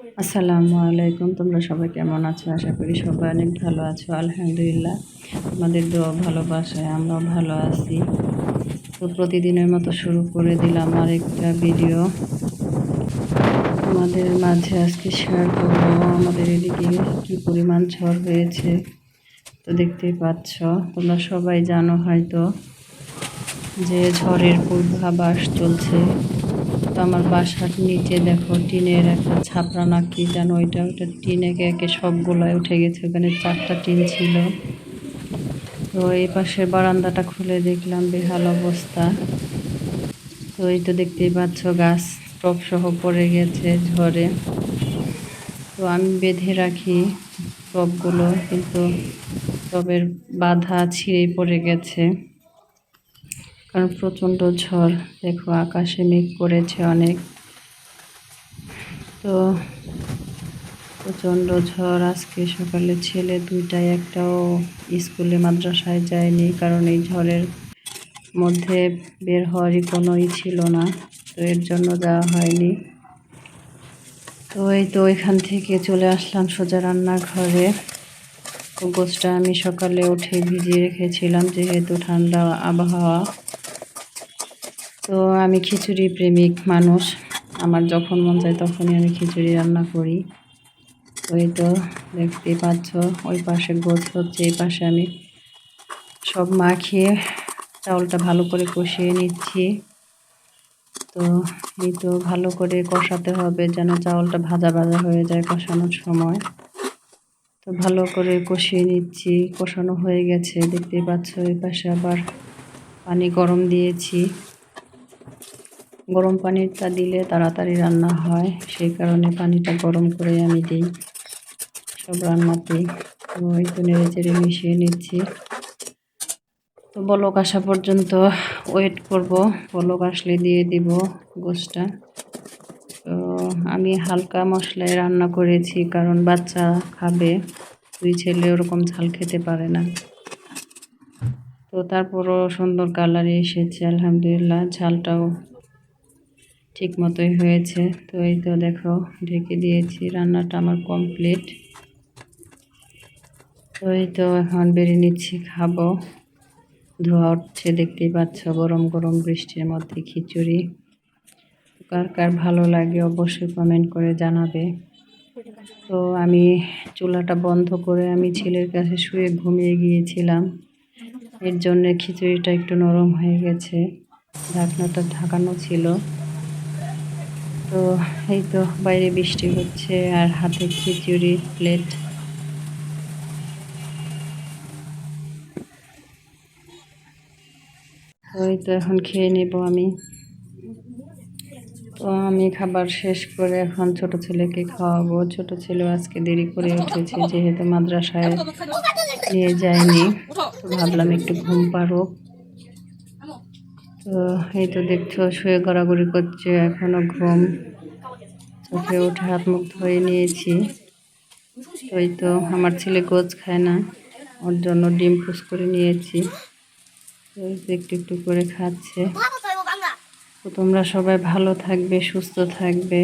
আসসালামু আলাইকুম, তোমরা সবাই কেমন আছো? আশা করি সবাই অনেক ভালো আছো। আলহামদুলিল্লাহ তোমাদের দোয়া ভালোবাসায় আমরাও ভালো আছি। তো প্রতিদিনের মতো শুরু করে দিলাম আর একটা ভিডিও। তোমাদের মাঝে আজকে শেয়ার করব, আমাদের এদিকে কী পরিমাণ ঝড় হয়েছে, তো দেখতেই পাচ্ছ। তোমরা সবাই জানো হয়তো যে ঝড়ের পূর্বাভাস চলছে। আমার বাসার নিচে দেখো, টিনের একটা ছাপড়া না কি জানো, ওইটা ওইটা টিন একে একে সবগুলোয় উঠে গেছে, ওখানে চারটা টিন ছিল। তো এই পাশের বারান্দাটা খুলে দেখলাম, বেহাল অবস্থা। তো এই তো দেখতেই পাচ্ছ, গাছ টপ সহ পড়ে গেছে ঝড়ে। তো আমি বেঁধে রাখি টপগুলো, কিন্তু টবের বাধা ছিঁড়ে পড়ে গেছে। কারণ প্রচণ্ড ঝড়। দেখো, আকাশে মেঘ করেছে অনেক। তো প্রচণ্ড ঝড়। আজকে সকালে ছেলে দুইটাই একটাও স্কুলে, মাদ্রাসায় যায়নি কারণ এই ঝড়ের মধ্যে বের হওয়ারই কোনোই ছিল না। তো এর জন্য যাওয়া হয়নি। তো এই তো এখান থেকে চলে আসলাম সোজা রান্নাঘরে। গোসটা আমি সকালে উঠে ভিজিয়ে রেখেছিলাম, যেহেতু ঠান্ডা আবহাওয়া। তো আমি খিচুড়ি প্রেমিক মানুষ। আমার যখন মন চায় তখনই আমি খিচুড়ি রান্না করি। ওই তো দেখতেই পাচ্ছ, ওই পাশে গোছ হচ্ছে, এই পাশে আমি সব মাখিয়ে চাউলটা ভালো করে কষিয়ে নিচ্ছি। তো এই তো ভালো করে কষাতে হবে যেন চাউলটা ভাজা ভাজা হয়ে যায় কষানোর সময়। তো ভালো করে কষিয়ে নিচ্ছি, কষানো হয়ে গেছে, দেখতেই পাচ্ছ, এই পাশে আবার পানি গরম দিয়েছি। গরম পানিটা দিলে তাড়াতাড়ি রান্না হয়। সেই কারণে পানিটা গরম করে আমি দিই। সব রান্নাতেই তো নেড়ে চেড়ে মিশিয়ে নিচ্ছি। তো বলক আসা পর্যন্ত ওয়েট করব। বলক আসলে দিয়ে দিব গোসটা তো আমি হালকা মশলায় রান্না করেছি কারণ বাচ্চা খাবে। দুই ছেলে ওরকম ঝাল খেতে পারে না। তো তারপরও সুন্দর কালারে এসেছে, আলহামদুলিল্লাহ। ঝালটাও ঠিক মতোই হয়েছে। তো এই তো দেখো, ঢেকে দিয়েছি, রান্নাটা আমার কমপ্লিট তো এই তো এখন বেরিয়ে নিচ্ছি, খাব। ধোয়া উঠছে, দেখতেই পাচ্ছ, গরম গরম বৃষ্টির মধ্যে খিচুড়ি। কার কার ভালো লাগে অবশ্যই কমেন্ট করে জানাবে। তো আমি চুলাটা বন্ধ করে আমি ছেলের কাছে শুয়ে ঘুমিয়ে গিয়েছিলাম। এর জন্য খিচুড়িটা একটু নরম হয়ে গেছে। ঢাকনাটা ঢাকানো ছিল। তো এই তো বাইরে বৃষ্টি হচ্ছে আর হাতে খিচুড়ি প্লেট ওই তো এখন খেয়ে নেব আমি। তো আমি খাবার শেষ করে এখন ছোট ছেলেকে খাওয়াবো। ছোট ছেলে আজকে দেরি করে উঠেছে, যেহেতু মাদ্রাসায় নিয়ে যায়নি। তো ভাবলাম একটু ঘুম পারুক তো এই তো দেখছ, শুয়ে গড়াগড়ি করছে এখনও ঘুম। চোখে উঠে হাত মুখ ধুয়ে নিয়েছি। ওই তো আমার ছেলে গোছ খায় না, ওর জন্য ডিম ফুস করে নিয়েছি একটু একটু করে খাচ্ছে। তো তোমরা সবাই ভালো থাকবে, সুস্থ থাকবে।